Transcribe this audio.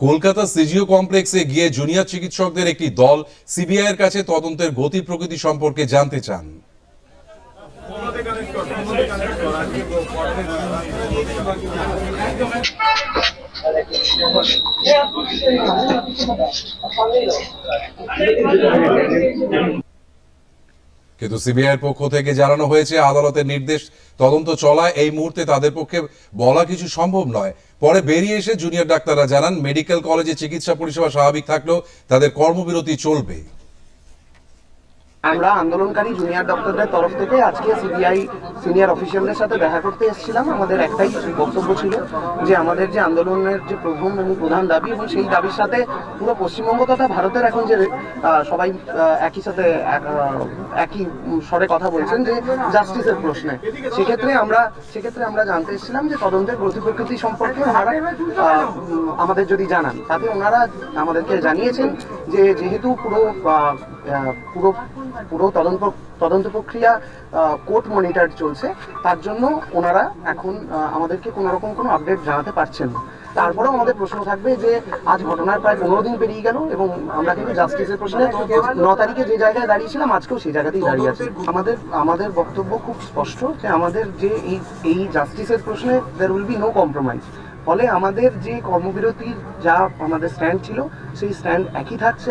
Kolkata CGO কমপ্লেক্সে গিয়ে junior চিকিৎসকদের একটি দল সিবিআইয়ের কাছে তদন্তের গতি প্রকৃতি সম্পর্কে জানতে চান। কিন্তু সিবিআই এর পক্ষ থেকে জানানো হয়েছে, আদালতের নির্দেশ তদন্ত চলায় এই মুহূর্তে তাদের পক্ষে বলা কিছু সম্ভব নয়। পরে বেরিয়ে এসে জুনিয়র ডাক্তাররা জানান, মেডিকেল কলেজে চিকিৎসা পরিষেবা স্বাভাবিক থাকলেও তাদের কর্মবিরতি চলবে। আমরা আন্দোলনকারী জুনিয়র ডক্টরদের তরফ থেকে আজকে সিবিআই সিনিয়র অফিসিয়ালদের সাথে দেখা করতে এসেছিলাম। আমাদের একটাই বক্তব্য ছিল যে আমাদের যে আন্দোলনের যে প্রথম এবং প্রধান দাবি এবং সেই দাবির সাথে পুরো পশ্চিমবঙ্গ তথা ভারতের এখন যে সবাই একই সাথে এক, একই স্বরে কথা বলছেন যে জাস্টিসের প্রশ্নে। সেক্ষেত্রে আমরা সেক্ষেত্রে আমরা জানতে এসেছিলাম যে তদন্তের গতি প্রকৃতি সম্পর্কে ওনারা আমাদের যদি জানান তাতে ওনারা আমাদেরকে জানিয়েছেন যে যেহেতু পুরো পুরো পুরো তদন্ত তদন্ত প্রক্রিয়া কোর্ট মনিটর চলছে। তার জন্য ওনারা এখন আমাদেরকে কোনো রকম কোনো আপডেট জানাতে পারছেন না। তারপরেও আমাদের প্রশ্ন থাকবে যে, আজ ঘটনার প্রায় পনেরো দিন পেরিয়ে গেল এবং আমরা কিন্তু জাস্টিসের প্রশ্নে ন তারিখে যে জায়গায় দাঁড়িয়েছিলাম, আজকেও সেই জায়গাতেই দাঁড়িয়ে আছে। আমাদের আমাদের বক্তব্য খুব স্পষ্ট যে, আমাদের যে এই এই জাস্টিসের প্রশ্নে there will be no compromise ফলে আমাদের যে কর্মবিরতির যা আমাদের স্ট্যান্ড ছিল, সেই স্ট্যান্ড একই থাকছে।